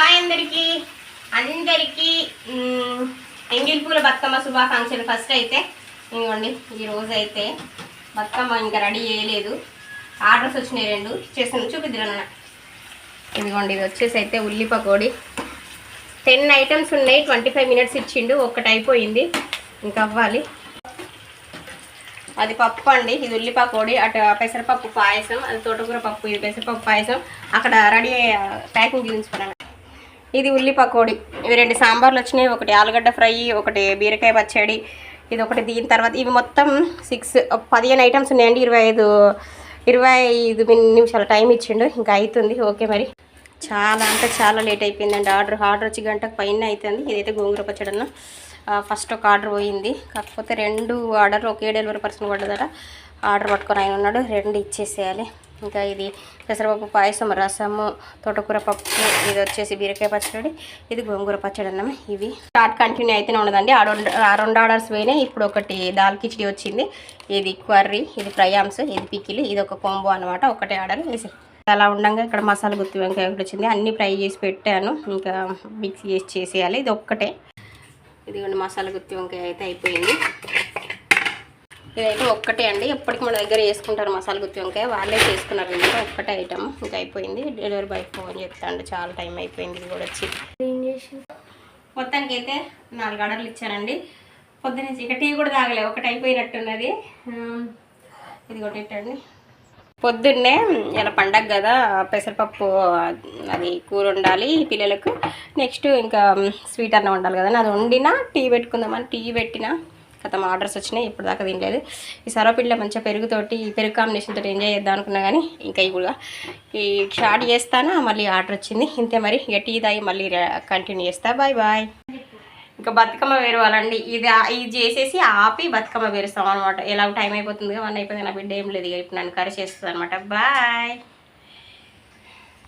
Hi అందరికి అందరికి ఎంగిల్ పూల బతుకమ్మ శుభాకాంక్షలు. ఫస్ట్ అయితే ఇదిగోండి ఈ రోజు అయితే బతుకమ్మ ఇంకా రెడీ చేయలేదు. ఆర్డర్స్ వచ్చినాయి రెండు. చేసాను చూపిద్దాం ఇదిగోండి ఇది వచ్చేసి అయితే ఉల్లి పకోడి. టెన్ ఐటమ్స్ ఉన్నాయి ట్వంటీ ఫైవ్ మినిట్స్ ఇచ్చిండు ఒక్కటి అయిపోయింది. ఇంకా అవ్వాలి. అది పప్పు అండి ఇది ఉల్లిపకోడి అటు పెసరపప్పు పాయసం అది తోటకూర పప్పు ఇది పెసరపప్పు పాయసం. అక్కడ రెడీ ప్యాకింగ్ చూపించుకున్నాను ఇది ఉల్లి పకోడి. ఇవి రెండు సాంబార్లు వచ్చినాయి. ఒకటి ఆలుగడ్డ ఫ్రై ఒకటి బీరకాయ పచ్చడి ఇది ఒకటి దీని తర్వాత ఇవి మొత్తం సిక్స్ పదిహేను ఐటమ్స్ ఉన్నాయండి. ఇరవై ఐదు ఇరవై ఐదు మిన్- నిమిషాల టైం ఇచ్చిండు. ఇంకా అవుతుంది ఓకే మరి. చాలా అంటే చాలా లేట్ అయిపోయిందండి ఆర్డర్. ఆర్డర్ వచ్చి గంటకు పైన అవుతుంది ఇదైతే గోంగూర పచ్చడన్న ఫస్ట్ ఒక ఆర్డర్ పోయింది. కాకపోతే రెండు ఆర్డర్ ఒకే డెలివరీ పర్సన్ పడ్డదట. ఆర్డర్ పట్టుకొని ఆయన ఉన్నాడు. రెండు ఇచ్చేసేయాలి. ఇంకా ఇది పెసరపప్పు పాయసం రసము తోటకూర పప్పు ఇది వచ్చేసి బీరకాయ పచ్చడి ఇది గోంగూర పచ్చడి అన్నమే ఇవి స్టార్ట్ కంటిన్యూ అయితేనే ఉండదండి. ఆ రెండు ఆ రెండు ఆర్డర్స్ పోయినాయి. ఇప్పుడు ఒకటి దాల్ కిచిడి వచ్చింది. ఇది కర్రీ ఇది ఫ్రయామ్స్ ఇది పికిలి ఇది ఒక కోంబో అనమాట ఒకటే ఆర్డర్. వేసి అలా ఉండగా ఇక్కడ మసాలా గుత్తి వంకాయ ఒకటి వచ్చింది. అన్నీ ఫ్రై చేసి పెట్టాను. ఇంకా మిక్స్ చేసి చేసేయాలి. ఇది ఒక్కటే. ఇదిగోండి మసాలా గుత్తి వంకాయ అయితే అయిపోయింది. ఇదైతే ఒక్కటే అండి. ఎప్పటికి మన దగ్గర వేసుకుంటారు మసాలా గుత్తి వంకాయ. వాళ్ళే చేసుకున్నారు ఇంకా ఒక్కటే ఐటమ్. ఇంకా అయిపోయింది. డెలివరీ బాయ్ ఫోన్ చేస్తాండి చాలా టైం అయిపోయింది. ఇది కూడా వచ్చి. మొత్తానికి అయితే నాలుగు ఆర్డర్లు ఇచ్చానండి. పొద్దున్న ఇక టీ కూడా తాగలే. ఒకటి అయిపోయినట్టున్నది. ఇది కూడా ఇట్టండి పొద్దున్నే ఇలా పండగ కదా. పెసరపప్పు అది కూర ఉండాలి పిల్లలకు. నెక్స్ట్ ఇంకా స్వీట్ అన్నం ఉండాలి కదా. అది వండినా టీ పెట్టుకుందామని టీ పెట్టినా. గతం ఆర్డర్స్ వచ్చినాయి ఇప్పుడు దాకా తినలేదు ఈ సర్వపిండిలో మంచిగా పెరుగుతోటి ఈ పెరుగు కాంబినేషన్ తోటి ఎంజాయ్ చేద్దాం అనుకున్నా కానీ ఇంకా ఇప్పుడు ఈ షార్ట్ చేస్తానా మళ్ళీ ఆర్డర్ వచ్చింది. ఇంతే మరి ఇక టీ తాగి మళ్ళీ కంటిన్యూ చేస్తా. బాయ్ బాయ్ ఇంకా బతుకమ్మ వేరవాలండి ఇది ఇది చేసేసి ఆపి బతుకమ్మ వేరుస్తాం అనమాట ఎలా టైం అయిపోతుంది వన్ అయిపోయింది. నా బిడ్డ ఏం లేదు ఇప్పుడు నన్ను కరి చేస్తుంది అనమాట బాయ్